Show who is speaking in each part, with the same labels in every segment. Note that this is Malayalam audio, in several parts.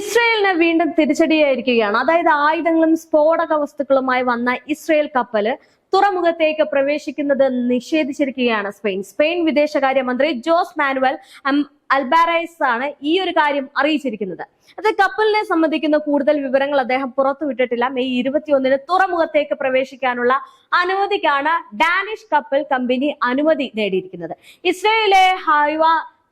Speaker 1: ഇസ്രയേലിന് വീണ്ടും തിരിച്ചടിയായിരിക്കുകയാണ്. അതായത് ആയുധങ്ങളും സ്ഫോടക വസ്തുക്കളുമായി വന്ന ഇസ്രയേൽ കപ്പൽ തുറമുഖത്തേക്ക് പ്രവേശിക്കുന്നത് നിഷേധിച്ചിരിക്കുകയാണ് സ്പെയിൻ. സ്പെയിൻ വിദേശകാര്യമന്ത്രി ജോസ് മാനുവൽ അൽബാരൈസ് ആണ് ഈ ഒരു കാര്യം അറിയിച്ചിരിക്കുന്നത്. അത് കപ്പലിനെ സംബന്ധിക്കുന്ന കൂടുതൽ വിവരങ്ങൾ അദ്ദേഹം പുറത്തുവിട്ടിട്ടില്ല മെയ് ഇരുപത്തിയൊന്നിന് തുറമുഖത്തേക്ക് പ്രവേശിക്കാനുള്ള അനുമതിക്കാണ് ഡാനിഷ് കപ്പൽ കമ്പനി അനുമതി നേടിയിരിക്കുന്നത്. ഇസ്രയേലിലെ ഹൈവ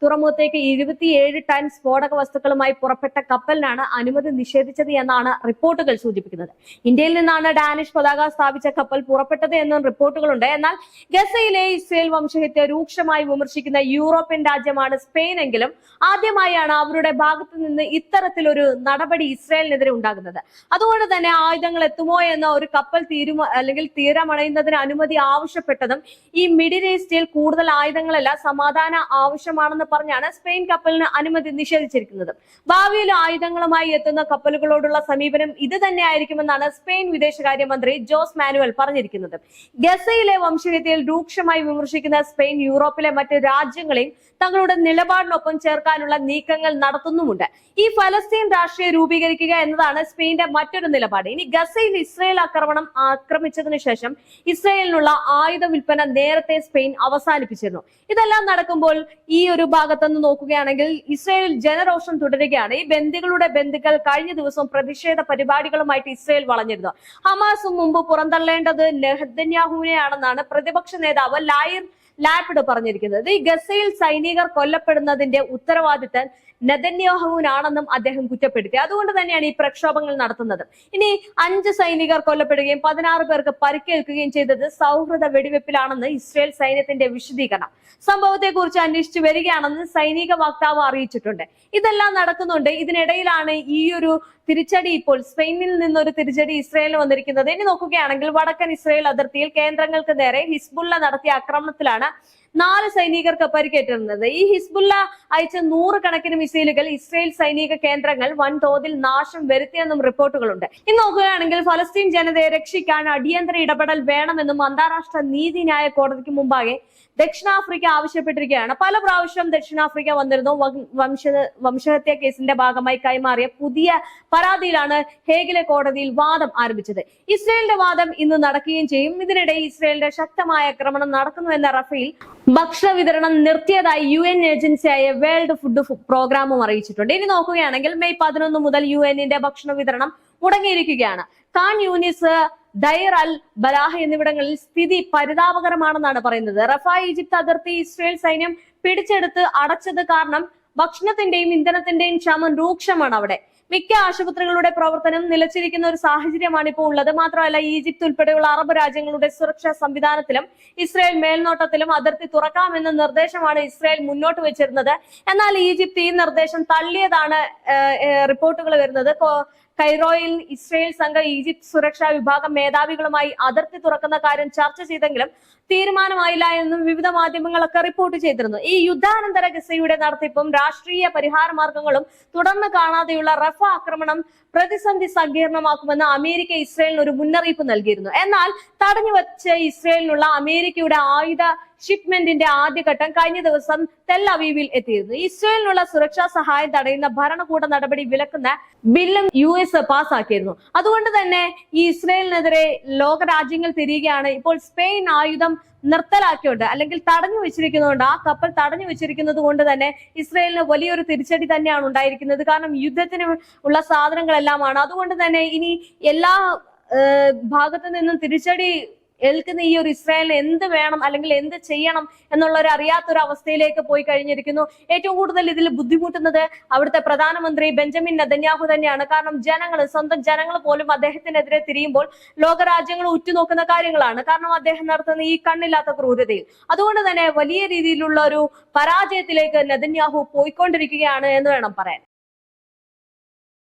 Speaker 1: തുറമുഖത്തേക്ക് ഇരുപത്തിയേഴ് ടൺ സ്ഫോടക വസ്തുക്കളുമായി പുറപ്പെട്ട കപ്പലിനാണ് അനുമതി നിഷേധിച്ചത് എന്നാണ് റിപ്പോർട്ടുകൾ സൂചിപ്പിക്കുന്നത്. ഇന്ത്യയിൽ നിന്നാണ് ഡാനിഷ് പതാക സ്ഥാപിച്ച കപ്പൽ പുറപ്പെട്ടത് എന്നും റിപ്പോർട്ടുകളുണ്ട്. എന്നാൽ ഗസയിലെ ഇസ്രയേൽ വംശഹത്യ രൂക്ഷമായി വിമർശിക്കുന്ന യൂറോപ്യൻ രാജ്യമാണ് സ്പെയിൻ എങ്കിലും ആദ്യമായാണ് അവരുടെ ഭാഗത്തു നിന്ന് ഇത്തരത്തിലൊരു നടപടി ഇസ്രയേലിനെതിരെ ഉണ്ടാകുന്നത്. അതുകൊണ്ട് തന്നെ ആയുധങ്ങൾ എത്തുമോ എന്ന ഒരു കപ്പൽ തീരുമ അല്ലെങ്കിൽ തീരമണയുന്നതിന് അനുമതി ആവശ്യപ്പെട്ടതും ഈ മിഡിൽ ഈസ്റ്റിൽ കൂടുതൽ ആയുധങ്ങളല്ല സമാധാന ആവശ്യമാണെന്ന് പറഞ്ഞാണ് സ്പെയിൻ കപ്പലിന് അനുമതി നിഷേധിച്ചിരിക്കുന്നത്. ഭാവിയിൽ ആയുധങ്ങളുമായി എത്തുന്ന കപ്പലുകളോടുള്ള സമീപനം ഇത് തന്നെയായിരിക്കുമെന്നാണ് സ്പെയിൻ വിദേശകാര്യമന്ത്രി ജോസ് മാനുവൽ പറഞ്ഞിരിക്കുന്നത്. ഗസയിലെ വംശീയതയിൽ രൂക്ഷമായി വിമർശിക്കുന്ന സ്പെയിൻ യൂറോപ്പിലെ മറ്റ് രാജ്യങ്ങളെയും തങ്ങളുടെ നിലപാടിനൊപ്പം ചേർക്കാനുള്ള നീക്കങ്ങൾ നടത്തുന്നുമുണ്ട്. ഈ ഫലസ്തീൻ രാഷ്ട്രീയ രൂപീകരിക്കുക എന്നതാണ് സ്പെയിന്റെ മറ്റൊരു നിലപാട്. ഇനി ഗസയിൽ ഇസ്രയേൽ ആക്രമണം ആക്രമിച്ചതിന് ശേഷം ഇസ്രയേലിനുള്ള ആയുധ വിൽപ്പന നേരത്തെ സ്പെയിൻ അവസാനിപ്പിച്ചിരുന്നു. ഇതെല്ലാം നടക്കുമ്പോൾ ഈ ഒരു ഭാഗത്തുനിന്ന് നോക്കുകയാണെങ്കിൽ ഇസ്രയേൽ ജനരോഷം തുടരുകയാണ്. ഈ ബന്ദികളുടെ ബന്ധുക്കൾ കഴിഞ്ഞ ദിവസം പ്രതിഷേധ പരിപാടികളുമായിട്ട് ഇസ്രയേൽ വളഞ്ഞിരുന്നു. ഹമാസും മുമ്പ് പുറന്തള്ളേണ്ടത് നെഹദന്യാഹുവിനെയാണെന്നാണ് പ്രതിപക്ഷ നേതാവ് ലായിർ ലാപ്പിഡ് പറഞ്ഞിരിക്കുന്നത്. ഈ ഗസയിൽ സൈനികർ കൊല്ലപ്പെടുന്നതിന്റെ ഉത്തരവാദിത്തം നെതന്യാഹുവിനാണെന്നും അദ്ദേഹം കുറ്റപ്പെടുത്തി. അതുകൊണ്ട് തന്നെയാണ് ഈ പ്രക്ഷോഭങ്ങൾ നടത്തുന്നത്. ഇനി അഞ്ച് സൈനികർ കൊല്ലപ്പെടുകയും പതിനാറ് പേർക്ക് പരിക്കേൽക്കുകയും ചെയ്തത് സൗഹൃദ വെടിവെപ്പിലാണെന്ന് ഇസ്രയേൽ സൈന്യത്തിന്റെ വിശദീകരണം. സംഭവത്തെക്കുറിച്ച് അന്വേഷിച്ചു വരികയാണെന്ന് സൈനിക വക്താവ് അറിയിച്ചിട്ടുണ്ട്. ഇതെല്ലാം നടക്കുന്നുണ്ട്. ഇതിനിടയിലാണ് ഈ ഒരു തിരിച്ചടി ഇപ്പോൾ സ്പെയിനിൽ നിന്നൊരു തിരിച്ചടി ഇസ്രയേലിന് വന്നിരിക്കുന്നത്. ഇനി നോക്കുകയാണെങ്കിൽ വടക്കൻ ഇസ്രയേൽ അതിർത്തിയിൽ കേന്ദ്രങ്ങൾക്ക് നേരെ ഹിസ്ബുള്ള നടത്തിയ ആക്രമണത്തിലാണ് നാല് സൈനികർക്ക് പരിക്കേറ്റിരുന്നത്. ഈ ഹിസ്ബുല്ല അയച്ച നൂറുകണക്കിന് മിസൈലുകൾ ഇസ്രയേൽ സൈനിക കേന്ദ്രങ്ങൾ വൻതോതിൽ നാശം വരുത്തിയെന്നും റിപ്പോർട്ടുകളുണ്ട്. ഇന്ന് നോക്കുകയാണെങ്കിൽ ഫലസ്തീൻ ജനതയെ രക്ഷിക്കാൻ അടിയന്തര ഇടപെടൽ വേണമെന്നും അന്താരാഷ്ട്ര നീതിന്യായ കോടതിക്ക് മുമ്പാകെ ദക്ഷിണാഫ്രിക്ക ആവശ്യപ്പെട്ടിരിക്കുകയാണ്. പല പ്രാവശ്യം ദക്ഷിണാഫ്രിക്ക വന്നിരുന്നു. വംശ വംശഹത്യ കേസിന്റെ ഭാഗമായി കൈമാറിയ പുതിയ പരാതിയിലാണ് ഹേഗിലെ കോടതിയിൽ വാദം ആരംഭിച്ചത്. ഇസ്രയേലിന്റെ വാദം ഇന്ന് നടക്കുകയും ചെയ്യും. ഇതിനിടെ ഇസ്രയേലിന്റെ ശക്തമായ ആക്രമണം നടക്കുന്നുവെന്ന റഫേൽ ഭക്ഷണ വിതരണം നിർത്തിയതായി യു എൻ ഏജൻസിയായ വേൾഡ് ഫുഡ് പ്രോഗ്രാമും അറിയിച്ചിട്ടുണ്ട്. ഇനി നോക്കുകയാണെങ്കിൽ മെയ് പതിനൊന്ന് മുതൽ യു എന്നിന്റെ ഭക്ഷണ വിതരണം മുടങ്ങിയിരിക്കുകയാണ്. കാൺ യൂനിസ് ദൈർ അൽ ബലാഹ് എന്നിവിടങ്ങളിൽ സ്ഥിതി പരിതാപകരമാണെന്നാണ് പറയുന്നത്. റഫ ഈജിപ്ത് അതിർത്തി ഇസ്രയേൽ സൈന്യം പിടിച്ചെടുത്ത് അടച്ചത് കാരണം ഭക്ഷണത്തിന്റെയും ഇന്ധനത്തിന്റെയും ക്ഷാമം രൂക്ഷമാണ് അവിടെ. മിക്ക ആശുപത്രികളുടെ പ്രവർത്തനം നിലച്ചിരിക്കുന്ന ഒരു സാഹചര്യമാണ് ഇപ്പോൾ ഉള്ളത്. മാത്രമല്ല ഈജിപ്ത് ഉൾപ്പെടെയുള്ള അറബ് രാജ്യങ്ങളുടെ സുരക്ഷാ സംവിധാനത്തിലും ഇസ്രായേൽ മേൽനോട്ടത്തിലും അതിർത്തി തുറക്കാമെന്ന നിർദ്ദേശമാണ് ഇസ്രായേൽ മുന്നോട്ട് വെച്ചിരുന്നത്. എന്നാൽ ഈജിപ്ത് ഈ നിർദ്ദേശം തള്ളിയതാണ് റിപ്പോർട്ടുകൾ വരുന്നത്. കൈറോയിൽ ഇസ്രയേൽ സംഘം ഈജിപ്ത് സുരക്ഷാ വിഭാഗം മേധാവികളുമായി അതിർത്തി തുറക്കുന്ന കാര്യം ചർച്ച ചെയ്തെങ്കിലും തീരുമാനമായില്ല എന്നും വിവിധ മാധ്യമങ്ങളൊക്കെ റിപ്പോർട്ട് ചെയ്തിരുന്നു. ഈ യുദ്ധാനന്തര ഗസയുടെ നടത്തിപ്പും രാഷ്ട്രീയ പരിഹാര മാർഗങ്ങളും തുടർന്ന് കാണാതെയുള്ള റഫ ആക്രമണം പ്രതിസന്ധി സങ്കീർണമാക്കുമെന്ന് അമേരിക്ക ഇസ്രയേലിന് ഒരു മുന്നറിയിപ്പ് നൽകിയിരുന്നു. എന്നാൽ തടഞ്ഞു വച്ച ഇസ്രയേലിനുള്ള അമേരിക്കയുടെ ആയുധ ഷിപ്മെന്റിന്റെ ആദ്യഘട്ടം കഴിഞ്ഞ ദിവസം തെൽ അവീവിൽ എത്തിയിരുന്നു. ഇസ്രയേലിനുള്ള സുരക്ഷാ സഹായം തടയുന്ന ഭരണകൂട നടപടി വിലക്കുന്ന ബില്ലും യു എസ് പാസാക്കിയിരുന്നു. അതുകൊണ്ട് തന്നെ ഈ ഇസ്രയേലിനെതിരെ ലോകരാജ്യങ്ങൾ തിരികെയാണ് ഇപ്പോൾ സ്പെയിൻ ആയുധം നിർത്തലാക്കിയുണ്ട് അല്ലെങ്കിൽ തടഞ്ഞു വെച്ചിരിക്കുന്നതുകൊണ്ട് ആ കപ്പൽ തടഞ്ഞു വെച്ചിരിക്കുന്നത് കൊണ്ട് തന്നെ ഇസ്രയേലിന് വലിയൊരു തിരിച്ചടി തന്നെയാണ് ഉണ്ടായിരിക്കുന്നത്. കാരണം യുദ്ധത്തിന് ഉള്ള സാധനങ്ങളെല്ലാമാണ്. അതുകൊണ്ട് തന്നെ ഇനി എല്ലാ ഭാഗത്തു നിന്നും തിരിച്ചടി ഏൽക്കുന്ന ഈ ഒരു ഇസ്രായേലിന് എന്ത് വേണം അല്ലെങ്കിൽ എന്ത് ചെയ്യണം എന്നുള്ള ഒരു അറിയാത്തൊരു അവസ്ഥയിലേക്ക് പോയി കഴിഞ്ഞിരിക്കുന്നു. ഏറ്റവും കൂടുതൽ ഇതിൽ ബുദ്ധിമുട്ടുന്നത് അവിടുത്തെ പ്രധാനമന്ത്രി ബെഞ്ചമിൻ നദന്യാഹു തന്നെയാണ്. കാരണം ജനങ്ങൾ സ്വന്തം ജനങ്ങൾ പോലും അദ്ദേഹത്തിനെതിരെ തിരിയുമ്പോൾ ലോകരാജ്യങ്ങൾ ഉറ്റുനോക്കുന്ന കാര്യങ്ങളാണ്. കാരണം അദ്ദേഹം നടത്തുന്ന ഈ കണ്ണില്ലാത്ത ക്രൂരതയിൽ. അതുകൊണ്ട് തന്നെ വലിയ രീതിയിലുള്ള ഒരു പരാജയത്തിലേക്ക് നദന്യാഹു പോയിക്കൊണ്ടിരിക്കുകയാണ് എന്ന് വേണം പറയാൻ.